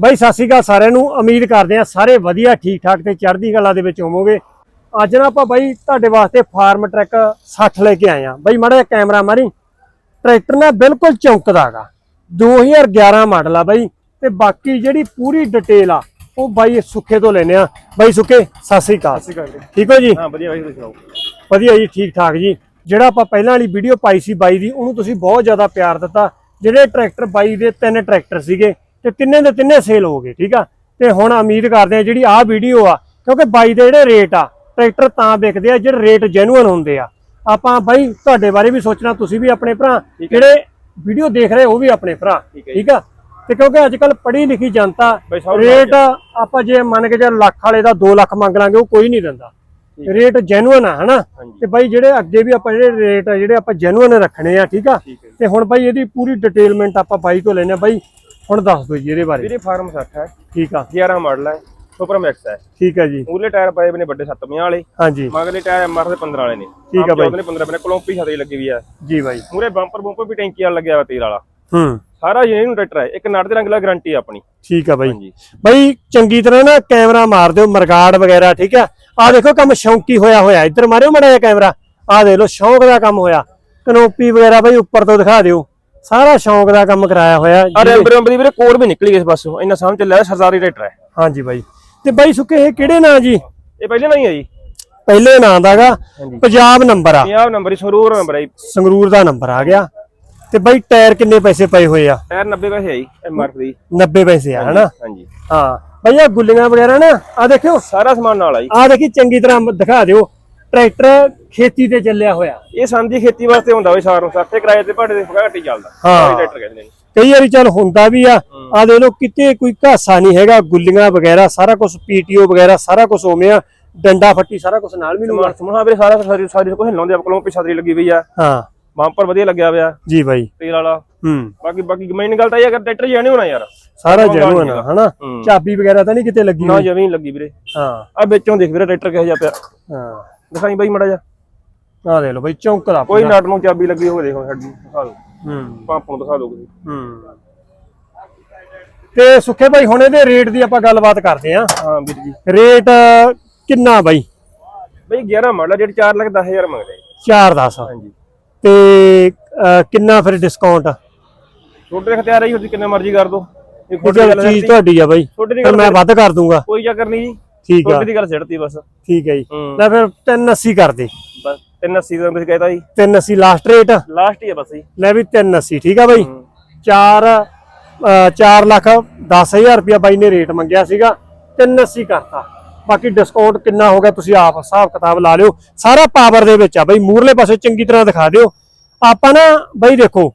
ਬਾਈ ਸਤਿ ਸ਼੍ਰੀ ਅਕਾਲ ਸਾਰਿਆਂ ਨੂੰ। ਉਮੀਦ ਕਰਦੇ ਆ ਸਾਰੇ ਵਧੀਆ ਠੀਕ ਠਾਕ ਤੇ ਚੜ੍ਹਦੀ ਕਲਾ ਦੇ ਵਿੱਚ ਹੋਵੋਗੇ। ਅੱਜ ਨਾ ਆਪਾਂ ਬਾਈ ਤੁਹਾਡੇ ਵਾਸਤੇ ਫਾਰਮ ਟਰੈਕ 60 ਲੈ ਕੇ ਆਏ ਆ ਬਾਈ ਮਾੜਾ ਜਿਹਾ ਕੈਮਰਾ ਮਾਰੀ। ਟਰੈਕਟਰ ਨਾ ਬਿਲਕੁਲ ਚੌਂਕਦਾਗਾ 2011 ਮਾਡਲ ਆ ਬਾਈ ਤੇ ਬਾਕੀ ਜਿਹੜੀ ਪੂਰੀ ਡਿਟੇਲ ਆ ਉਹ ਬਾਈ ਸੁੱਖੇ ਤੋਂ ਲੈਨੇ ਆ ਬਾਈ ਸੁੱਖੇ ਸਤਿ ਸ਼੍ਰੀ ਅਕਾਲ। ਠੀਕ ਹੋ ਜੀ? ਹਾਂ ਵਧੀਆ ਬਾਈ ਤੁਸੀਂ ਸੁਣਾਓ? ਵਧੀਆ ਜੀ ਠੀਕ ਠਾਕ ਜੀ। ਜਿਹੜਾ ਆਪਾਂ ਪਹਿਲਾਂ ਵਾਲੀ ਵੀਡੀਓ ਪਾਈ ਸੀ ਬਾਈ ਦੀ ਉਹਨੂੰ ਤੁਸੀਂ ਬਹੁਤ ਜ਼ਿਆਦਾ ਪਿਆਰ ਦਿੱਤਾ। ਜਿਹੜੇ ਟਰੈਕਟਰ ਬਾਈ ਦੇ ਤਿੰਨ ਟਰੈਕਟਰ ਸੀਗੇ। ਤੇ ਤਿੰਨੇ ਦੇ ਤਿੰਨੇ ਸੇਲ ਹੋ ਗਏ ਠੀਕ ਆ? ਤੇ ਹੁਣ ਉਮੀਦ ਕਰਦੇ ਆ ਜਿਹੜੀ ਆਹ ਵੀਡੀਓ ਆ ਕਿਉਂਕਿ ਬਾਈ ਦੇ ਜਿਹੜੇ ਰੇਟ ਆ ਟਰੈਕਟਰ ਤਾਂ ਵਿਕਦੇ ਆ ਜਿਹੜੇ ਰੇਟ ਜੈਨੂਅਨ ਹੁੰਦੇ ਆ। ਆਪਾਂ ਬਾਈ ਤੁਹਾਡੇ ਬਾਰੇ ਵੀ ਸੋਚਣਾ ਤੁਸੀਂ ਵੀ ਆਪਣੇ ਭਰਾ ਜਿਹੜੇ ਵੀਡੀਓ ਦੇਖ ਰਹੇ ਉਹ ਵੀ ਆਪਣੇ ਭਰਾ ਠੀਕ ਆ ਤੇ ਕਿਉਂਕਿ ਅੱਜ ਕੱਲ ਪੜ੍ਹੀ ਲਿਖੀ ਜਨਤਾ ਰੇਟ ਆਪਾਂ ਜੇ ਮੰਨ ਕੇ ਜੇ ਲੱਖ ਵਾਲੇ ਦਾ 2 ਲੱਖ ਮੰਗ ਲਾਂਗੇ ਉਹ ਕੋਈ ਨਹੀਂ ਦਿੰਦਾ। ਰੇਟ ਜੈਨੂਅਨ ਆ ਹਨਾ? ਤੇ ਬਾਈ ਜਿਹੜੇ ਅੱਗੇ ਵੀ ਆਪਾਂ ਜਿਹੜੇ ਰੇਟ ਆ ਜਿਹੜੇ ਆਪਾਂ ਜੈਨੂਅਨ ਰੱਖਣੇ ਆ ਠੀਕ ਆ। ਤੇ ਹੁਣ ਬਾਈ ਇਹਦੀ ਪੂਰੀ ਡਿਟੇਲਮੈਂਟ ਆਪਾਂ ਬਾਈ ਤੋਂ ਲੈਣੇ ਆ। ਬਾਈ ਹੁਣ ਦੱਸ ਦਿਓ ਜੀ ਇਹਦੇ ਬਾਰੇ। ਵੀਰੇ ਫਾਰਮ 60 ਹੈ। ਠੀਕ ਆ। 11 ਮਾਡਲ ਹੈ ਸੁਪਰ ਮੈਕਸ ਹੈ। ਠੀਕ ਆ ਜੀ। ਮੂਲੇ ਟਾਇਰ ਪਏ ਨੇ ਵੱਡੇ 750 ਵਾਲੇ। ਹਾਂਜੀ। ਮਗਲੇ ਟਾਇਰ ਐਮਆਰ ਦੇ 15 ਵਾਲੇ ਨੇ। ਠੀਕ ਆ ਬਾਈ। ਦੇ 15 ਬਨੇ ਕਲੋਂਪੀ ਛਤਰੀ ਲੱਗੀ ਵੀ ਹੈ ਜੀ ਬਾਈ। ਮੂਰੇ ਬੰਪਰ ਬੰਪਰ ਵੀ ਟੈਂਕੀ ਵਾਲਾ ਲੱਗਿਆ ਹੋਇਆ ਤੇਲ ਵਾਲਾ। ਹੂੰ। ਸਾਰਾ ਯੂਨੀਅਨ ਟਰੈਕਟਰ ਹੈ। ਇੱਕ ਨਟ ਦੇ ਰੰਗ ਲਾ ਗਾਰੰਟੀ ਆਪਣੀ। ਠੀਕ ਆ ਬਾਈ। ਹਾਂਜੀ। ਬਾਈ ਚੰਗੀ ਤਰ੍ਹਾਂ ਨਾ ਕੈਮਰਾ ਮਾਰ ਦਿਓ ਮਰਗਾੜ ਵਗੈਰਾ ਠੀਕ ਆ? ਆ ਦੇਖੋ ਕੰਮ ਸ਼ੌਂਕੀ ਹੋਇਆ ਹੋਇਆ। ਇੱਧਰ ਮਾਰਿਓ ਮੜਾ ਜਿਹਾ ਕੈਮਰਾ। ਆ ਦੇਖ ਲਓ ਸ਼ੌਂਕ ਦਾ ਕੰਮ ਹੋਇਆ। ਕਨੋਪੀ ਵਗੈਰਾ ਬਾਈ ਉੱਪਰ ਤੋਂ ਦਿਖਾ ਦਿਓ। ਸਾਰਾ ਸ਼ੌਂਕ ਦਾ ਕੰਮ ਕਰਾਇਆ ਹੋਇਆ ਆ ਰੈਂਬ ਰੈਂਬ ਦੀ ਵੀਰੇ ਕੋਡ ਵੀ ਨਿਕਲੀ ਇਸ ਪਾਸੋਂ ਇੰਨਾ ਸਮਝ ਚੱਲਿਆ ਸਰਦਾਰੀ ਟਰੈਕਟਰ ਹੈ। ਹਾਂਜੀ ਬਾਈ। ਤੇ ਬਾਈ ਸੁੱਕੇ ਇਹ ਕਿਹੜੇ ਨਾਂ ਜੀ? ਇਹ ਪਹਿਲੇ ਨਹੀਂ ਹੈ ਜੀ। ਪਹਿਲੇ ਨਾਂ ਦਾਗਾ ਪੰਜਾਬ ਨੰਬਰ ਆ। 50 ਨੰਬਰ ਹੀ ਸਰੂਰ ਨੰਬਰ ਹੈ ਜੀ। ਸੰਗਰੂਰ ਦਾ ਨੰਬਰ ਆ ਗਿਆ। ਤੇ ਬਾਈ ਟਾਇਰ ਕਿੰਨੇ ਪੈਸੇ ਪਏ ਹੋਏ ਆ? ਟਾਇਰ 90 ਪੈਸੇ ਹੈ ਜੀ ਐਮਆਰ ਦੀ। 90 ਪੈਸੇ ਆ ਹਨਾ? ਹਾਂਜੀ। ਹਾਂ। ਬਾਈ ਆ ਗੁੱਲੀਆਂ ਵਗੈਰਾ ਨਾ ਆ ਦੇਖਿਓ। ਸਾਰਾ ਸਮਾਨ ਨਾਲ ਆ ਜੀ। ਆ ਦੇਖੀ ਚੰਗੀ ਤਰ੍ਹਾਂ ਦਿਖਾ ਦਿਓ। ਟਰੈਕਟਰ ਖੇਤੀ ਤੇ ਚੱਲਿਆ ਹੋਇਆ। ਇਹ ਸੰਦੀ ਖੇਤੀ ਵਾਸਤੇ ਹੁੰਦਾ ਵੀ ਸਾਰ ਨੂੰ ਸੱਤੇ ਕਿਰਾਏ ਤੇ ਭਾੜੇ ਦੇ ਘੱਟ ਚੱਲਦਾ। ਹਾਂ। ਟਰੈਕਟਰ ਕਹਿੰਦੇ ਨੇ। ਕਈ ਵਾਰੀ ਚੱਲ ਹੁੰਦਾ ਵੀ ਆ ਆ ਦੇ ਲੋ ਕਿਤੇ ਕੋਈ ਘਾਸਾ ਨਹੀਂ ਹੈਗਾ ਗੁੱਲੀਆਂ ਵਗੈਰਾ ਸਾਰਾ ਕੁਝ ਪੀਟੀਓ ਵਗੈਰਾ ਸਾਰਾ ਕੁਝ ਉਵੇਂ ਆ ਡੰਡਾ ਫੱਟੀ ਸਾਰਾ ਕੁਝ ਨਾਲ ਮਿਲੂਗਾ ਸਮਾਨ ਸਮੂਹਾ ਵੀਰੇ ਸਾਰਾ ਸਾਰੀ ਸਾਰੀ ਕੁਝ ਲਾਉਂਦੇ ਆ ਕੋਲੋਂ ਪਿਛਾ ਛਤਰੀ ਲੱਗੀ ਹੋਈ ਆ। ਹਾਂ। ਬੰਪਰ ਵਧੀਆ ਲੱਗਿਆ ਹੋਇਆ। ਜੀ ਬਾਈ। ਤੇਲ ਵਾਲਾ। ਹੂੰ। ਬਾਕੀ ਬਾਕੀ ਮੇਨ ਗੱਲ ਤਾਂ ਇਹ ਆ ਕਿ ਟਰੈਕਟਰ ਜਾਣੇ ਹੋਣਾ ਯਾਰ। ਸਾਰਾ ਜੈਨੂਨ ਆ ਹਨਾ? ਹੂੰ। ਚਾਬੀ ਵਗੈਰਾ ਤਾਂ ਨਹੀਂ ਕਿਤੇ ਲੱਗੀ ਨਾ ਹੋਈ? ਜਮੀਨ ਲੱਗੀ ਵੀਰੇ। ਹਾਂ। ਆ ਵਿੱਚੋਂ ਦੇਖ ਵੀਰੇ ਟਰੈਕਟਰ ਕਿਹੋ ਜਿਹਾ ਪਿਆ। ਹਾਂ। ਦਿਖਾਈ ਬਾਈ ਮੜਾ ਜਾ ਆ ਦੇ ਲੋ ਬਾਈ ਚੌਂਕਦਾ ਕੋਈ ਨਟ ਨੂੰ ਚਾਬੀ ਲੱਗੀ ਹੋਵੇ ਦੇਖੋ ਸਾਡੀ ਦਿਖਾ ਦਿਓ। ਹੂੰ। ਪੰਪ ਨੂੰ ਦਿਖਾ ਦਿਓ ਤੁਸੀਂ। ਹੂੰ। ਤੇ ਸੁੱਖੇ ਭਾਈ ਹੁਣ ਇਹਦੇ ਰੇਟ ਦੀ ਆਪਾਂ ਗੱਲਬਾਤ ਕਰਦੇ ਆਂ। ਹਾਂ ਵੀਰ ਜੀ। ਰੇਟ ਕਿੰਨਾ ਬਾਈ? ਬਈ 11 ਮਾਡਲ ਜਿਹੜੀ 4 ਲੱਖ 10000 ਮੰਗਦੇ ਜੀ। 4 10 ਹਾਂਜੀ। ਤੇ ਕਿੰਨਾ ਫਿਰ ਡਿਸਕਾਊਂਟ ਛੋਟੇ ਖਤਿਆਰ ਆਈ ਹੁੰਦੀ ਕਿੰਨੇ ਮਰਜ਼ੀ ਕਰ ਦੋ ਇਹ ਚੀਜ਼ ਤੁਹਾਡੀ ਆ ਬਾਈ। ਮੈਂ ਵੱਧ ਕਰ ਦੂੰਗਾ। ਕੋਈ ਚੱਕਰ ਨਹੀਂ ਜੀ। ਠੀਕ ਆ। ਦੀ ਗੱਲ ਛੱਡਤੀ ਬਸ। ਠੀਕ ਹੈ ਜੀ। ਲੈ ਫਿਰ 380 ਕਰ ਦੇ। ਬਸ 380 ਦਾ ਤੁਸੀਂ ਕਹਿਤਾ ਜੀ। 380 ਲਾਸਟ ਰੇਟ ਲਾਸਟ ਹੀ ਆ ਬਸ ਜੀ। ਲੈ ਵੀ 380 ਠੀਕ ਆ ਬਾਈ? ਹੂੰ। 4 4 ਲੱਖ 10000 ਰੁਪਇਆ ਬਾਈ ਨੇ ਰੇਟ ਮੰਗਿਆ ਸੀਗਾ। 380 ਕਰਤਾ। ਬਾਕੀ ਡਿਸਕਾਊਂਟ ਕਿੰਨਾ ਹੋ ਗਿਆ ਤੁਸੀਂ ਆਪ ਹਿਸਾਬ ਕਿਤਾਬ ਲਾ ਲਿਓ। ਸਾਰਾ ਪਾਵਰ ਦੇ ਵਿੱਚ ਆ ਬਾਈ। ਮੂਰਲੇ ਪਾਸੇ ਚੰਗੀ ਤਰ੍ਹਾਂ ਦਿਖਾ ਦਿਓ। ਆਪਾਂ ਨਾ ਬਾਈ ਦੇਖੋ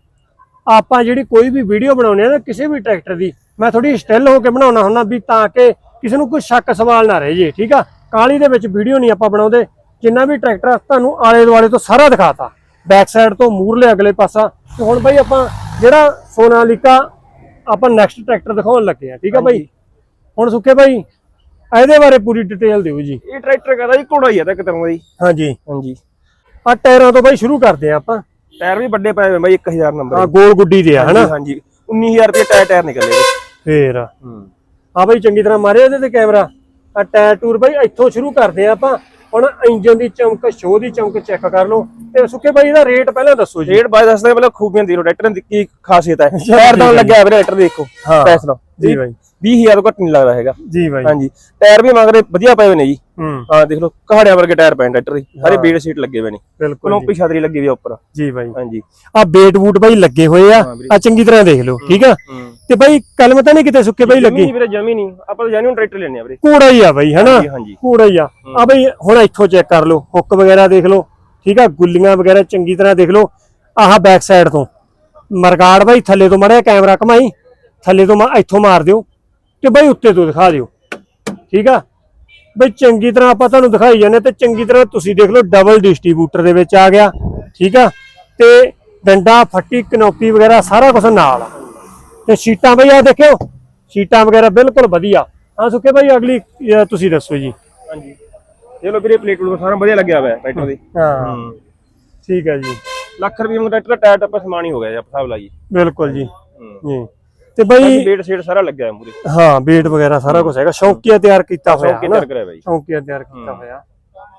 ਆਪਾਂ ਜਿਹੜੀ ਕੋਈ ਵੀ ਵੀਡੀਓ ਬਣਾਉਨੇ ਆ ਨਾ ਕਿਸੇ ਵੀ ਟਰੈਕਟਰ ਦੀ ਮੈਂ ਥੋੜੀ ਸਟਿਲ ਹੋ ਕੇ ਬਣਾਉਣਾ ਹੁੰਦਾ ਵੀ ਤਾਂ ਕਿ ਕਿਸੇ ਨੂੰ ਕੋਈ ਸ਼ੱਕ ਸਵਾਲ ਨਾ ਰਹੇ ਜੇ ਠੀਕ ਆ? ਕਾਲੀ ਦੇ ਵਿੱਚ ਵੀਡੀਓ ਨਹੀਂ ਆਪਾਂ ਬਣਾਉਂਦੇ। ਜਿੰਨਾ ਵੀ ਟਰੈਕਟਰ ਤੁਹਾਨੂੰ ਆਲੇ ਦੁਆਲੇ ਤੋਂ ਸਾਰਾ ਦਿਖਾਤਾ। ਬੈਕ ਸਾਈਡ ਤੋਂ ਮੂਰਲੇ ਅਗਲੇ ਪਾਸਾ। ਤੇ ਹੁਣ ਬਾਈ ਆਪਾਂ ਜਿਹੜਾ ਸੋਨਾਲੀਕਾ ਆਪਾਂ ਨੈਕਸਟ ਟਰੈਕਟਰ ਦਿਖਾਉਣ ਲੱਗੇ ਆ ਠੀਕ ਆ ਬਾਈ? ਹੁਣ ਸੁੱਕੇ ਬਾਈ ਇਹਦੇ ਬਾਰੇ ਪੂਰੀ ਡਿਟੇਲ ਦਿਓ ਜੀ। ਇਹ ਟਰੈਕਟਰ ਕਹਿੰਦਾ ਜੀ ਘੋੜਾ ਹੀ ਆ ਤਾਂ ਇੱਕ ਤਰ੍ਹਾਂ ਦਾ। ਜੀ ਹਾਂਜੀ। ਹਾਂਜੀ। ਆ ਟਾਇਰਾਂ ਤੋਂ ਬਾਈ ਸ਼ੁਰੂ ਕਰਦੇ ਆ ਆਪਾਂ। ਟਾਇਰ ਵੀ ਵੱਡੇ ਪਏ ਹੋਏ ਬਾਈ 1000 ਨੰਬਰ ਆ ਗੋਲ ਗੁੱਡੀ ਦੇ ਆ ਹਨਾ? ਹਾਂਜੀ। 19000 ਰੁਪਏ ਟਾਇਰ ਟਾਇਰ ਨਿਕਲੇ ਫੇਰ। ਹੂੰ। ਆ ਬਾਈ ਚੰਗੀ ਤਰ੍ਹਾਂ ਮਾਰਿਆ ਇਹਦੇ ਤੇ ਕੈਮਰਾ। ਆ ਟਾਇਰ ਟੂਰ ਬਾਈ ਇੱਥੋਂ ਸ਼ੁਰੂ ਕਰਦੇ ਆ ਆਪਾਂ। ਹੁਣ ਇੰਜਨ ਦੀ ਚਮਕ ਸ਼ੋਅ ਦੀ ਚਮਕ ਚੈੱਕ ਕਰ ਲਓ। ਤੇ ਸੁੱਕੇ ਬਾਈ ਇਹਦਾ ਰੇਟ ਪਹਿਲਾਂ ਦੱਸੋ ਜੀ। ਰੇਟ ਬਾਅਦ ਦੱਸਦੇ ਪਹਿਲਾਂ ਖੂਬੀਆਂ ਦੀ ਟਰੈਕਟਰ ਦੀ ਕੀ ਖਾਸੀਅਤ ਹੈ। ਟਾਇਰ ਤਾਂ ਲੱਗਿਆ ਵੀਰੇ ਟਰੈਕਟਰ ਦੇਖੋ। ਹਾਂ। ਪੈਸ ਲਓ। ਜੀ ਬਾਈ। 20000 ਤੋਂ ਘੱਟ ਨਹੀਂ ਲੱਗਦਾ ਹੈਗਾ। ਜੀ ਬਾਈ। ਹਾਂਜੀ। ਟਾਇਰ ਵੀ ਮਗਰੇ ਵਧੀਆ ਪਏ ਹੋਏ ਨੇ ਜੀ। ਹੂੰ। ਦੇਖ ਲਓ। ਕਹਾੜਿਆਂ ਵਰਗੇ ਟਾਇਰ ਪਏ ਨੇ ਟਰੈਕਟਰ ਦੇ ਸਾਰੇ ਬੀੜ ਸੀਟ ਲੱਗੇ ਹੋਏ ਨੇ। ਬਿਲਕੁਲ ਕੋਲੋਂਪੀ ਛਤਰੀ ਲੱਗੀ ਵੀ ਆ ਉੱਪਰ। ਜੀ ਬਾਈ। ਹਾਂਜੀ। ਆ ਬੇਟ ਬੂਟ ਬਾਈ ਲੱਗੇ ਹੋਏ ਆ। ਆ ਚੰਗੀ ਤਰ੍ਹਾਂ ਦੇਖ ਲਓ। ਠੀਕ ਆ? ਤੇ ਬਾਈ ਕਲਮ ਤਾਂ ਨਹੀਂ ਕਿਤੇ ਸੁੱਕੇ ਬਾਈ ਲੱਗੀ? ਵੀਰੇ ਜਮੀ ਨਹੀਂ। ਆਪਾਂ ਤਾਂ ਜੈਨੂਨ ਟਰੈਕਟਰ ਲੈਣੇ ਆ ਵੀਰੇ। ਕੂੜਾ ਹੀ ਆ ਬਾਈ ਹਨਾ? ਕੂੜਾ ਹੀ ਆ। ਆ ਬਈ ਹੁਣ ਇੱਥੋਂ ਚੈੱਕ ਕਰ ਲਓ ਹੁੱਕ ਵਗੈਰਾ ਦੇਖ ਲਓ ਠੀਕ ਆ? ਗੁੱਲੀਆਂ ਵਗੈਰਾ ਚੰਗੀ ਤਰ੍ਹਾਂ ਦੇਖ ਲਓ। ਆਹ ਬੈਕ ਸਾਈਡ ਤੋਂ। ਮਰਗਾੜ ਬਾਈ ਥੱਲੇ ਤੋਂ ਮੜਿਆ ਕੈਮਰਾ ਘਮਾਈ ਥੱਲੇ ਤੋਂ ਮਾ ਇੱਥੋਂ ਮਾਰ ਦਿਓ ਤੇ ਬਾਈ ਉੱਤੇ ਤੋਂ ਦਿਖਾ ਦਿਓ। ਠੀਕ ਆ? ਬਈ ਚੰਗੀ ਤਰ੍ਹਾਂ ਆਪਾਂ ਤੁਹਾਨੂੰ ਦਿਖਾਈ ਜਾਂਦੇ ਤੇ ਚੰਗੀ ਤਰ੍ਹਾਂ ਤੁਸੀਂ ਦੇਖ ਲਓ ਡਬਲ ਡਿਸਟ੍ਰੀਬਿਊਟਰ ਦੇ ਵਿੱਚ ਆ ਗਿਆ। ਠੀਕ ਆ? ਤੇ ਡੰਡਾ ਫੱਟੀ ਕਨੋਪੀ ਵਗੈਰਾ ਸਾਰਾ ਕੁਝ ਨਾਲ ਆ। ਤੇ ਸੀਟਾਂ ਬਈ ਆ ਦੇਖਿਓ ਸੀਟਾਂ ਵਗੈਰਾ ਬਿਲਕੁਲ ਵਧੀਆ। ਹਾਂ ਸੁੱਕੇ ਬਾਈ ਅਗਲੀ ਅਹ, ਤੁਸੀਂ ਦੱਸੋ ਜੀ। ਹਾਂਜੀ। ਚਲੋ ਵੀਰੇ ਪਲੇਟ ਨੂੰ ਸਾਰਾ ਵਧੀਆ ਲੱਗਿਆ ਹੋਇਆ ਟਰੈਕਟਰ ਦੀ। ਹਾਂ। ਹੂੰ। ਠੀਕ ਹੈ ਜੀ। ਲੱਖ ਰੁਪਏ ਨੂੰ ਟਰੈਕਟਰ ਦਾ ਟਾਇਰ ਟੱਪਾ ਸਮਾਨ ਹੀ ਹੋ ਗਿਆ ਜੀ ਆਪਾਂ ਹਿਸਾਬ ਲਾਈਏ। ਬਿਲਕੁਲ ਜੀ। ਹੂੰ। ਜੀ। ਤੇ ਬਾਈ ਬੇਟ ਸੇਟ ਸਾਰਾ ਲੱਗਿਆ ਮੂਰੇ। ਹਾਂ ਬੇਟ ਵਗੈਰਾ ਸਾਰਾ ਕੁਝ ਹੈਗਾ। ਸ਼ੌਕੀਆ ਤਿਆਰ ਕੀਤਾ ਹੋਇਆ। ਸੌਕੇ ਹਨਾ ਤਿਆਰ ਕਰਿਆ ਬਾਈ ਚੌਂਕੀਆ ਤਿਆਰ ਕੀਤਾ ਹੋਇਆ।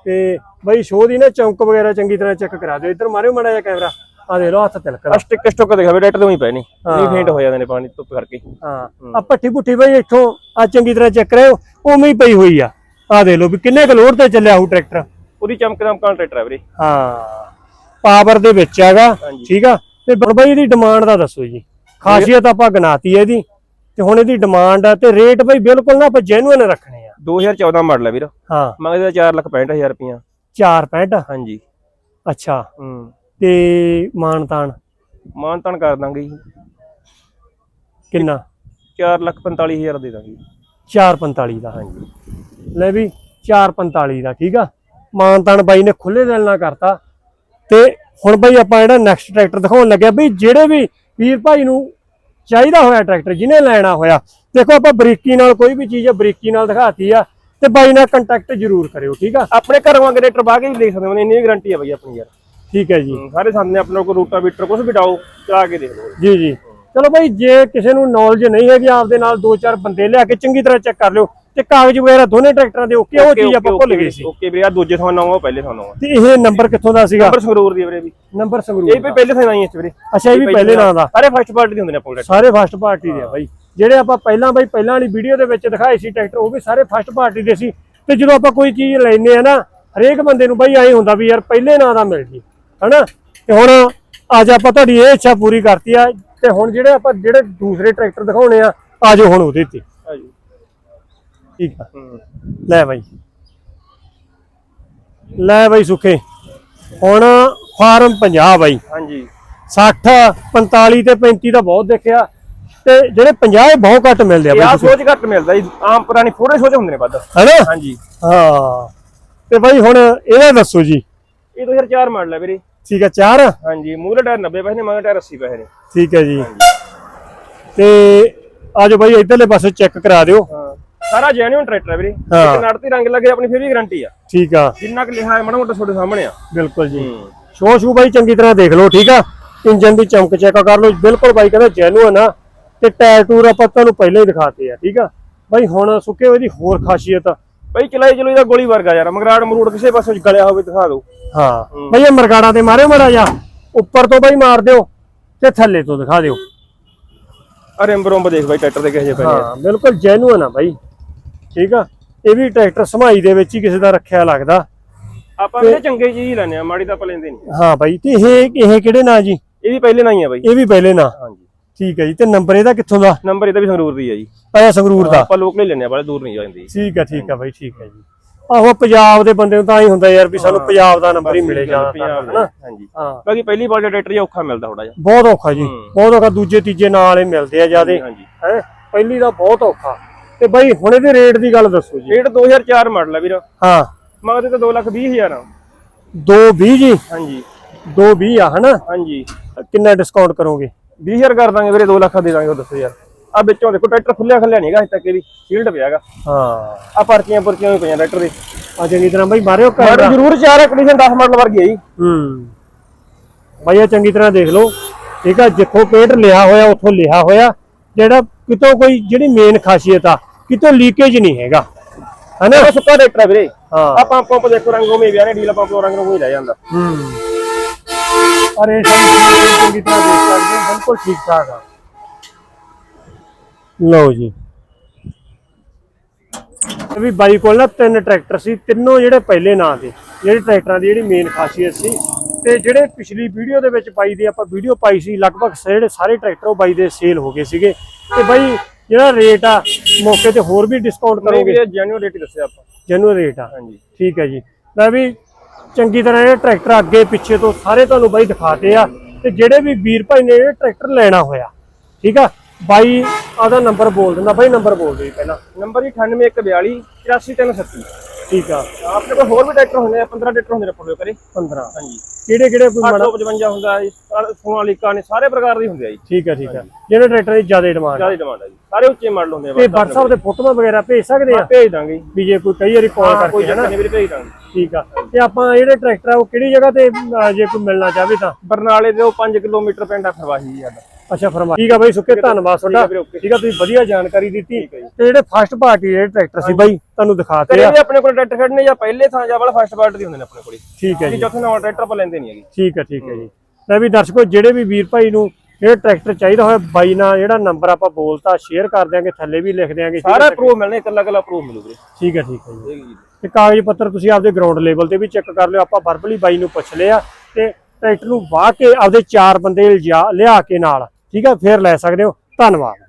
ਤੇ ਬਾਈ ਸ਼ੋਅ ਦੀ ਨਾ ਚੌਂਕ ਵਗੈਰਾ ਚੰਗੀ ਤਰ੍ਹਾਂ ਚੈੱਕ ਕਰਾ ਦਿਓ। ਇੱਧਰ ਮਾਰਿਓ ਮਾੜਾ ਜਿਹਾ ਕੈਮਰਾ ਆ ਦੇ ਲਓ ਹੱਥ ਤਿਲਕਦਾ ਆ ਸਟਿਕ ਸਟੁੱਕ ਦਿਖਾਵੇ ਟਰੈਕਟਰ ਤੋਂ ਹੀ ਪਏ ਨਹੀਂ ਨਹੀਂ। ਫੇਂਟ ਹੋ ਜਾਂਦੇ ਨੇ ਪਾਣੀ ਧੁੱਪ ਕਰਕੇ। ਹਾਂ। ਆ ਪੱਠੀ ਪੁੱਠੀ ਬਾਈ ਇੱਥੋਂ ਆ ਚੰਗੀ ਤਰ੍ਹਾਂ ਚੈੱਕ ਕਰਿਓ ਉਵੇਂ ਹੀ ਪਈ ਹੋਈ ਆ। ਆ ਦੇ ਲਓ ਵੀ ਕਿੰਨੇ ਕੁ ਲੋਡ ਤੇ ਚੱਲਿਆ ਹੋਊ ਟਰੈਕਟਰ ਪੂਰੀ ਚਮਕ ਦਮਕਾਂ ਟਰੈਕਟਰ ਹੈ ਵੀਰੇ। ਹਾਂ। ਪਾਵਰ ਦੇ ਵਿੱਚ ਹੈਗਾ। ਠੀਕ ਆ? ਤੇ ਬਾਈ ਇਹਦੀ ਡਿਮਾਂਡ ਦਾ ਦੱਸੋ ਜੀ। ਖਾਸੀਅਤ ਆਪਾਂ ਗਨਾਤੀ ਹੈ ਇਹਦੀ। ਤੇ ਹੁਣ ਇਹਦੀ ਡਿਮਾਂਡ ਆ ਤੇ ਰੇਟ ਬਾਈ ਬਿਲਕੁਲ ਨਾ ਆਪਾਂ ਜੈਨੂਇਨ ਰੱਖਣੇ। 2014 ਮਾਡਲ ਹੈ ਵੀਰ। ਹਾਂ। ਮੰਗਦੇ 4 ਲੱਖ 65000 ਰੁਪਇਆ 465 ਹਾਂਜੀ। ਅੱਛਾ। ਹੂੰ। ਤੇ ਮਾਨਤਾਨ? ਮਾਨ ਤਾਨ ਕਰ ਦਾਂਗੇ ਜੀ। ਕਿੰਨਾ? 4 ਲੱਖ 45000 ਦੇ ਦਾਂਗੇ। 445 ਦਾ ਹਾਂਜੀ। ਲੈ ਵੀ 445 ਦਾ ਠੀਕ ਆ? ਮਾਨਤਾਨ ਬਾਈ ਨੇ ਖੁੱਲੇ ਦਿਲ ਨਾਲ ਕਰਤਾ। ਤੇ ਹੁਣ ਬਾਈ ਆਪਾਂ ਜਿਹੜਾ ਨੈਕਸਟ ਟਰੈਕਟਰ ਦਿਖਾਉਣ ਲੱਗਿਆ ਵੀ ਜਿਹੜੇ ਵੀ ਵੀਰ ਭਾਈ ਨੂੰ ਚਾਹੀਦਾ ਹੋਇਆ ਟਰੈਕਟਰ ਜਿਹਨੇ ਲੈਣਾ ਹੋਇਆ ਦੇਖੋ ਆਪਾਂ ਬਰੀਕੀ ਨਾਲ ਕੋਈ ਵੀ ਚੀਜ਼ ਆ ਬਰੀਕੀ ਨਾਲ ਦਿਖਾਤੀ ਆ ਤੇ ਬਾਈ ਨਾਲ ਕੰਟੈਕਟ ਜ਼ਰੂਰ ਕਰਿਓ ਠੀਕ ਆ? ਆਪਣੇ ਘਰੋਂ ਆ ਟਰੈਕਟਰ ਬਾਹ ਕੇ ਵੀ ਦੇਖ ਸਕਦੇ ਹੋ ਇੰਨੀ ਗਾਰੰਟੀ ਹੈ ਬਾਈ ਆਪਣੀ ਯਾਰ। ਠੀਕ ਹੈ ਜੀ। ਹੂੰ, ਸਾਰੇ ਸਾਹਮਣੇ ਆਪਣੇ ਕੋਲ ਰੂਟਾ ਬੀਟਰ ਕੁਝ ਵੀ ਡਾਓ ਚਲਾ ਕੇ ਦੇਖ ਲਓ। ਜੀ ਜੀ। ਚਲੋ ਭਾਈ ਜੇ ਕਿਸੇ ਨੂੰ ਨੌਲੇਜ ਨਹੀਂ ਹੈਗੀ ਆਪਦੇ ਨਾਲ ਦੋ ਚਾਰ ਬੰਦੇ ਲਿਆ ਕੇ ਚੰਗੀ ਤਰ੍ਹਾਂ ਚੈੱਕ ਕਰ ਲਿਓ ਤੇ ਕਾਗਜ਼ ਵਗੈਰਾ ਦੋਨੇ ਟਰੈਕਟਰਾਂ ਦੇ ਓਕੇ ਉਹ ਚੀਜ਼ ਆਪਾਂ ਭੁੱਲ ਗਏ ਸੀ। ਓਕੇ ਵੀਰੇ ਆ ਦੂਜੇ ਥਾਂ ਨਾਮ ਪਹਿਲੇ ਥਾਂ ਨਾਮ ਤੇ ਇਹ ਨੰਬਰ ਕਿੱਥੋਂ ਦਾ ਸੀਗਾ? ਨੰਬਰ ਸੰਗਰੂਰ ਦੀ ਵੀਰੇ ਵੀ। ਨੰਬਰ ਇਹ ਸੰਗਰੂਰ ਵੀ ਪਹਿਲੇ ਥਾਂ ਆਈ ਇਸ ਵੀਰੇ। ਅੱਛਾ ਇਹ ਵੀ ਪਹਿਲੇ ਨਾਂ ਦਾ। ਸਾਰੇ ਫਸਟ ਪਾਰਟੀ ਦੇ ਹੁੰਦੇ ਨੇ ਆਪਣੇ ਸਾਰੇ ਫਸਟ ਪਾਰਟੀ ਦੇ ਆ ਬਾਈ। ਜਿਹੜੇ ਆਪਾਂ ਪਹਿਲਾਂ ਬਾਈ ਪਹਿਲਾਂ ਵਾਲੀ ਵੀਡੀਓ ਦੇ ਵਿੱਚ ਦਿਖਾਏ ਸੀ ਟਰੈਕਟਰ ਉਹ ਵੀ ਸਾਰੇ ਫਸਟ ਪਾਰਟੀ ਦੇ ਸੀ। ਤੇ ਜਦੋਂ ਆਪਾਂ ਕੋਈ ਚੀਜ਼ ਲੈਨੇ ਆ ਨਾ ਹਰੇਕ ਬੰਦੇ ਨੂੰ ਬਾਈ ਐਂ ਹੁੰਦਾ ਵੀ ਯਾਰ ਪਹਿਲੇ ਨਾਂ ਦਾ ਮਿਲ ਜੀ ਹਨਾ? ਤੇ ਹੁਣ ਅੱਜ ਆਪਾਂ ਤੁਹਾਡੀ ਇਹ ਇੱਛਾ ਪੂਰੀ ਕਰਤੀ ਆ ਤੇ ਹੁਣ ਜਿਹੜੇ ਆਪਾਂ ਜਿਹੜੇ ਦੂਸਰੇ ਟਰੈਕਟਰ ਦਿਖਾਉਣੇ ਆ ਆਜੋ ਹੁਣ ਉਹਦੇ ਤੇ। ਠੀਕ ਆ। ਲੈ ਬਾਈ। ਲੈ ਬਾਈ ਸੁਖੇ। ਹੁਣ ਫਾਰਮ 50 ਬਾਈ। ਹਾਂਜੀ। 60 45 ਤੇ 35 ਤਾਂ ਬਹੁਤ ਦੇਖਿਆ। ਤੇ ਜਿਹੜੇ 50 ਇਹ ਬਹੁਤ ਘੱਟ ਮਿਲਦੇ ਆ ਬਾਈ ਸੋਚ ਘੱਟ ਮਿਲਦਾ ਜੀ। ਆਮ ਪੁਰਾਣੀ ਥੋੜੇ ਸੋਚ ਹੁੰਦੇ ਨੇ ਵੱਧ। ਹੈਨਾ? ਹਾਂਜੀ। ਹਾਂ। ਤੇ ਬਾਈ ਹੁਣ ਇਹਦਾ ਦੱਸੋ ਜੀ। ਇਹ 2004 ਮਾਡਲ ਹੈ ਵੀਰੇ। ਠੀਕ ਹੈ ਚਾਰ? ਹਾਂਜੀ ਮੂਹਰੇ ਟਾਇਰ 90 ਪੈਸੇ ਨੇ ਮਗਰ ਟਾਇਰ 80 ਪੈਸੇ ਨੇ। ਠੀਕ ਹੈ ਜੀ। ਤੇ ਆਜੋ ਬਾਈ ਇਧਰਲੇ ਪਾਸੇ ਚੈੱਕ ਕਰਾ ਦਿਓ। ਹਾਂ। ਸਾਰਾ ਜੈਨੂਇਨ ਟਰੈਕਟਰ ਹੈ ਵੀਰੇ। ਇੱਕ ਨੜ ਤੇ ਰੰਗ ਲੱਗੇ ਆਪਣੀ ਫਿਰ ਵੀ ਗਾਰੰਟੀ ਆ। ਠੀਕ ਆ। ਜਿੰਨਾ ਕੁ ਲਿਖਿਆ ਹੈ ਮਾੜਾ ਮੋਟਾ ਤੁਹਾਡੇ ਸਾਹਮਣੇ ਆ। ਬਿਲਕੁਲ ਜੀ। ਹੂੰ। ਸ਼ੋ ਸ਼ੂ ਬਾਈ ਚੰਗੀ ਤਰ੍ਹਾਂ ਦੇਖ ਲਓ ਠੀਕ ਆ? ਇੰਜਨ ਦੀ ਚਮਕ ਚੈੱਕ ਕਰ ਲਓ। ਬਿਲਕੁਲ ਬਾਈ ਕਹਿੰਦਾ ਜੈਨੂਅਨ ਆ। ਤੇ ਟਾਇਰ ਟੂਰ ਆਪਾਂ ਤੁਹਾਨੂੰ ਪਹਿਲਾਂ ਹੀ ਦਿਖਾਤੇ ਆ ਠੀਕ ਆ? ਬਾਈ ਹੁਣ ਸੁੱਕੇ ਹੋਏ ਦੀ ਹੋਰ ਖਾਸੀਅਤ ਬਈ ਚਲਾਈ ਚਲੋ ਇਹਦਾ ਗੋਲੀ ਵਰਗਾ ਯਾਰ ਮਗਰਾੜ ਮਰੂੜ ਕਿਸੇ ਪਾਸੋਂ ਗਲਿਆ ਹੋਵੇ ਦਿਖਾ ਦਿਓ। ਹਾਂ ਬਈ ਇਹ ਮਰਗਾੜਾਂ ਤੇ ਮਾਰਿਓ ਮਾੜਾ ਜਾ ਉੱਪਰ ਤੋਂ ਬਾਈ ਮਾਰ ਦਿਓ ਤੇ ਥੱਲੇ ਤੋਂ ਦਿਖਾ ਦਿਓ। ਅਰੇ ਅੰਬਰੋਂ ਦੇਖ ਬਾਈ ਟਰੈਕਟਰ ਦੇ ਕਿਹੋ ਜਿਹੇ ਪਏ ਨੇ ਹਾਂ ਬਿਲਕੁਲ ਜੈਨੂਅਨ ਆ ਬਾਈ ਠੀਕ ਆ? ਇਹ ਵੀ ਟਰੈਕਟਰ ਸਮਾਈ ਦੇ ਵਿੱਚ ਹੀ ਕਿਸੇ ਦਾ ਰੱਖਿਆ ਲੱਗਦਾ। ਆਪਾਂ ਵੀ ਚੰਗੇ ਚੀਜ਼ ਹੀ ਲੈਣੇ ਆ ਮਾੜੀ ਤਾਂ ਆਪਾਂ ਲੈਂਦੇ ਨਹੀਂ। ਹਾਂ ਬਾਈ ਤੇ ਇਹ ਇਹ ਕਿਹੜੇ ਨਾਂ ਜੀ? ਇਹ ਵੀ ਪਹਿਲੇ ਨਹੀਂ ਆ ਬਾਈ। ਇਹ ਵੀ ਪਹਿਲੇ ਨਾਂ। ਹਾਂਜੀ। ਠੀਕ ਹੈ ਜੀ। ਤੇ ਨੰਬਰ ਇਹਦਾ ਕਿੱਥੋਂ ਦਾ? ਨੰਬਰ ਇਹਦਾ ਵੀ ਸੰਗਰੂਰ ਦੀ ਆ ਜੀ। ਆਇਆ ਸੰਗਰੂਰ ਦਾ। ਆਪਾਂ ਲੋਕ ਲੈ ਲੈਣੇ ਆ ਬਾਲੇ ਦੂਰ ਨਹੀਂ ਜਾਂਦੀ। ਠੀਕ ਆ ਠੀਕ ਆ ਬਾਈ ਠੀਕ ਆ ਜੀ। ਆਹੋ ਪੰਜਾਬ ਦੇ ਬੰਦੇ ਨੂੰ ਤਾਂ ਹੀ ਹੁੰਦਾ ਯਾਰ ਵੀ ਸਾਨੂੰ ਪੰਜਾਬ ਦਾ ਨੰਬਰ ਹੀ ਮਿਲੇ ਪੰਜਾਬ ਜ਼ਿਆਦਾ ਦਾ ਹਾਂਜੀ। ਹਾਂ। ਬਾਕੀ ਪਹਿਲੀ ਵਾਰ ਟਰੈਕਟਰ ਜਿਹਾ ਔਖਾ ਮਿਲਦਾ ਥੋੜਾ ਜਿਹਾ। ਬਹੁਤ ਔਖਾ ਜੀ। ਬਹੁਤ ਔਖਾ ਦੂਜੇ ਤੀਜੇ ਨਾਂ ਵਾਲੇ ਮਿਲਦੇ ਆ ਜਿਆਦੇ। ਹੈ? ਪਹਿਲੀ ਦਾ ਬਹੁਤ ਔਖਾ। ਤੇ ਬਾਈ ਹੁਣ ਇਹਦੇ ਰੇਟ ਦੀ ਗੱਲ ਦੱਸੋ ਜੀ। ਰੇਟ 2004 ਮਾਡਲ ਆ ਵੀਰ। ਹਾਂ। ਮਗਦੇ ਤਾਂ 2 ਲੱਖ 20 ਹਜ਼ਾਰ ਆ। 220 ਜੀ? ਹਾਂਜੀ। 220 ਆ ਹਨਾ? ਹਾਂਜੀ। ਕਿੰਨਾ ਡਿਸਕਾਊਂਟ ਕਰੋਗੇ? 20000 ਕਰ ਦਾਂਗੇ ਵੀਰੇ 2 ਲੱਖ ਦੇ ਦਾਂਗੇ ਉਹ ਦੱਸੋ ਯਾਰ। ਆ ਵਿੱਚੋਂ ਦੇਖੋ ਟਰੈਕਟਰ ਖੁੱਲਿਆ ਖੱਲਿਆ ਨਹੀਂਗਾ ਅਜੇ ਤੱਕ ਇਹਦੀ ਸ਼ੀਲਡ ਪਿਆਗਾ ਹਾਂ। ਆ ਪਰਚੀਆਂ ਪਰਚੀਆਂ ਵੀ ਪਈਆਂ ਟਰੈਕਟਰ ਦੇ। ਆ ਚੰਗੀ ਤਰ੍ਹਾਂ ਬਾਈ ਮਾਰਿਓ ਮਾਡਲ ਕੈਮਰਾ ਜ਼ਰੂਰ 4 ਕੰਡੀਸ਼ਨ 10 ਮਾਡਲ ਵਰਗੀ ਹੈ ਜੀ। ਹੂੰ। ਬਾਈ ਇਹ ਚੰਗੀ ਤਰ੍ਹਾਂ ਦੇਖ ਲਓ। ਠੀਕ ਆ ਜਿੱਥੋਂ ਪੇਟ ਲਿਆ ਹੋਇਆ ਉੱਥੋਂ ਲਿਆ ਹੋਇਆ। ਜਿਹੜਾ ਕਿਤੋਂ ਕੋਈ ਜਿਹੜੀ ਮੇਨ ਖਾਸੀਅਤ ਆ ਕਿਤੋਂ ਲੀਕੇਜ ਨਹੀਂ ਹੈਗਾ। ਹਨਾ? ਸੁੱਕਾ ਟਰੈਕਟਰ ਵੀਰੇ। ਹਾਂ। ਆ ਪੰਪ ਪੰਪ ਦੇਖੋ ਰੰਗੋਂ ਮੇ ਵਿਆਹ ਨੇ ਡੀਲਾ ਪੰਪ ਰੰਗ ਨੂੰ ਹੀ ਰਹਿ ਜਾਂਦਾ। ਹੂੰ। ਪਰ ਇਹ ਚੀਜ਼ ਚੰਗੀ ਤਰ੍ਹਾਂ ਦੇਖ ਸਕਦੇ ਹੋ ਬਿਲਕੁਲ ਠੀਕ ਠਾਕ ਆ। ਲਓ ਜੀ। ਇਹ ਵੀ ਬਾਈ ਕੋਲ ਨਾ ਤਿੰਨ ਟਰੈਕਟਰ ਸੀ ਤਿੰਨੋਂ ਜਿਹੜੇ ਪਹਿਲੇ ਨਾਂ ਦੇ ਜਿਹੜੇ ਟਰੈਕਟਰਾਂ ਦੀ ਜਿਹੜੀ ਮੇਨ ਖਾਸੀਅਤ ਸੀ। ਤੇ ਜਿਹੜੇ ਪਿਛਲੀ ਵੀਡੀਓ ਦੇ ਵਿੱਚ ਬਾਈ ਦੀ ਆਪਾਂ ਵੀਡੀਓ ਪਾਈ ਸੀ ਲਗਭਗ ਜਿਹੜੇ ਸਾਰੇ ਟਰੈਕਟਰ ਉਹ ਬਾਈ ਦੇ ਸੇਲ ਹੋ ਗਏ ਸੀਗੇ। ਤੇ ਬਾਈ ਜਿਹੜਾ ਰੇਟ ਆ ਮੌਕੇ ਤੇ ਹੋਰ ਵੀ ਡਿਸਕਾਊਂਟ ਕਰੋਗੇ? ਜੈਨੂਅਲ ਰੇਟ ਦੱਸਿਆ ਆਪਾਂ। ਜੈਨੂਅਲ ਰੇਟ ਆ। ਹਾਂਜੀ। ਠੀਕ ਹੈ ਜੀ। ਮੈਂ ਵੀ ਚੰਗੀ ਤਰ੍ਹਾਂ ਇਹ ਟਰੈਕਟਰ ਅੱਗੇ ਪਿੱਛੇ ਤੋਂ ਸਾਰੇ ਤੁਹਾਨੂੰ ਬਾਈ ਦਿਖਾਤੇ ਆ ਤੇ ਜਿਹੜੇ ਵੀ ਵੀਰ ਭਾਈ ਨੇ ਇਹ ਟਰੈਕਟਰ ਲੈਣਾ ਹੋਇਆ ਠੀਕ ਆ? ਬਾਈ ਆਦਾ ਨੰਬਰ ਬੋਲ ਦਿੰਦਾ ਬਾਈ ਨੰਬਰ ਬੋਲ ਦੇ ਪਹਿਲਾਂ। ਨੰਬਰ ਜੀ 98142 84337 ਠੀਕ ਆ। ਆਪਣੇ ਕੋਲ ਹੋਰ ਵੀ ਟਰੈਕਟਰ ਹੁੰਦੇ ਆ? 15 ਟਰੈਕਟਰ ਹੁੰਦੇ ਨੇ ਆਪਣੇ ਕੋਲ ਕਰੇ 15 ਹਾਂਜੀ। ਕਿਹੜੇ ਕਿਹੜੇ ਕੋਈ ਮਾੜਾ 855 ਹੁੰਦਾ ਹੈ ਸੋਨਾਲੀਕਾ ਨੇ ਸਾਰੇ ਪ੍ਰਕਾਰ ਦੇ ਹੁੰਦੇ ਆ ਜੀ। ਠੀਕ ਆ ਠੀਕ ਆ। ਜਿਹੜੇ ਟਰੈਕਟਰ ਦੀ ਜ਼ਿਆਦਾ ਡਿਮਾਂਡ ਜ਼ਿਆਦਾ ਡਿਮਾਂਡ ਹੈ ਜੀ। ਸਾਰੇ ਉੱਚੇ ਮਾਡਲ ਹੁੰਦੇ ਆ ਤੇ WhatsApp ਤੇ ਫੋਟੋਆਂ ਵਗੈਰਾ ਭੇਜ ਸਕਦੇ ਆ? ਭੇਜ ਦਾਂਗੇ ਜੀ। ਵੀ ਜੇ ਕੋਈ ਕਈ ਵਾਰੀ ਕਾਲ ਹਾਂ, ਕੋਈ ਕਰਕੇ ਹਨਾ। ਨਹੀਂ ਵੀਰੇ ਭੇਜ ਦਾਂਗੇ। ਠੀਕ ਆ। ਤੇ ਆਪਾਂ ਜਿਹੜੇ ਟਰੈਕਟਰ ਆ ਉਹ ਕਿਹੜੀ ਜਗ੍ਹਾ ਤੇ ਜੇ ਕੋਈ ਮਿਲਣਾ ਚਾਹਵੇ ਤਾਂ? ਬਰਨਾਲੇ ਦੇ ਉਹ 5 ਕਿਲੋਮੀਟਰ ਪਿੰਡ ਆ ਫਰਵਾਹੀ ਜੀ ਸਾਡਾ। ਅੱਛਾ ਫਰਮਾ ਠੀਕ ਆ ਬਾਈ ਸੁੱਕੇ ਧੰਨਵਾਦ ਤੁਹਾਡਾ। ਠੀਕ ਆ ਤੁਸੀਂ ਵਧੀਆ ਜਾਣਕਾਰੀ ਦਿੱਤੀ। ਤੇ ਜਿਹੜੇ ਫਸਟ ਪਾਰਟੀ ਜਿਹੜੇ ਟਰੈਕਟਰ ਸੀ ਬਾਈ ਤੁਹਾਨੂੰ ਦਿਖਾਤੇ ਆ। ਆਪਣੇ ਕੋਲ ਟਰੈਕਟਰ ਖੜਨੇ ਜਾਂ ਪਹਿਲੇ ਥਾਂ ਜਾਂ ਵਾਲਾ ਫਸਟ ਪਾਰਟ ਦੀ ਹੁੰਦੇ ਨੇ ਆਪਣੇ ਕੋਲ। ਠੀਕ ਹੈ ਜੀ। ਚੌਥੇ ਨਵਾਂ ਟਰੈਕਟਰ ਆਪਾਂ ਲੈਂਦੇ ਨਹੀਂ ਹੈਗੇ। ਠੀਕ ਹੈ ਠੀਕ ਹੈ ਜੀ। ਲੈ ਵੀ ਦਰਸ਼ਕੋ ਜਿਹੜੇ ਵੀ ਵੀਰ ਭਾਈ ਨੂੰ ਇਹ ਟਰੈਕਟਰ ਚਾਹੀਦਾ ਹੋਇਆ ਬਾਈ ਨਾਲ ਜਿਹੜਾ ਨੰਬਰ ਆਪਾਂ ਬੋਲਤਾ ਸ਼ੇਅਰ ਕਰ ਦਿਆਂਗੇ ਥੱਲੇ ਵੀ ਲਿਖ ਦਿਆਂਗੇ? ਸਾਰਾ ਪ੍ਰੂਫ ਮਿਲਣੇ ਇਕੱਲਾ ਇਕੱਲਾ ਪ੍ਰੂਫ ਮਿਲੂ ਵੀਰੇ। ਠੀਕ ਹੈ ਠੀਕ ਹੈ ਜੀ। ਤੇ ਕਾਗਜ਼ ਪੱਤਰ ਤੁਸੀਂ ਆਪਦੇ ਗਰਾਊਂਡ ਲੈਵਲ ਤੇ ਵੀ ਚੈੱਕ ਕਰ ਲਿਓ ਆਪਾਂ ਵਰਬਲੀ ਬਾਈ ਨੂੰ ਪੁੱਛ ਲਿਆ। ਤੇ ਟਰੈਕਟਰ ਨੂੰ ਵਾਹ ਕੇ ਆਪਦੇ ਚਾਰ ਬੰਦੇ ਲਿਆ ਕੇ ਨਾਲ। ਠੀਕ ਹੈ ਫਿਰ ਲੈ ਸਕਦੇ ਹੋ। ਧੰਨਵਾਦ।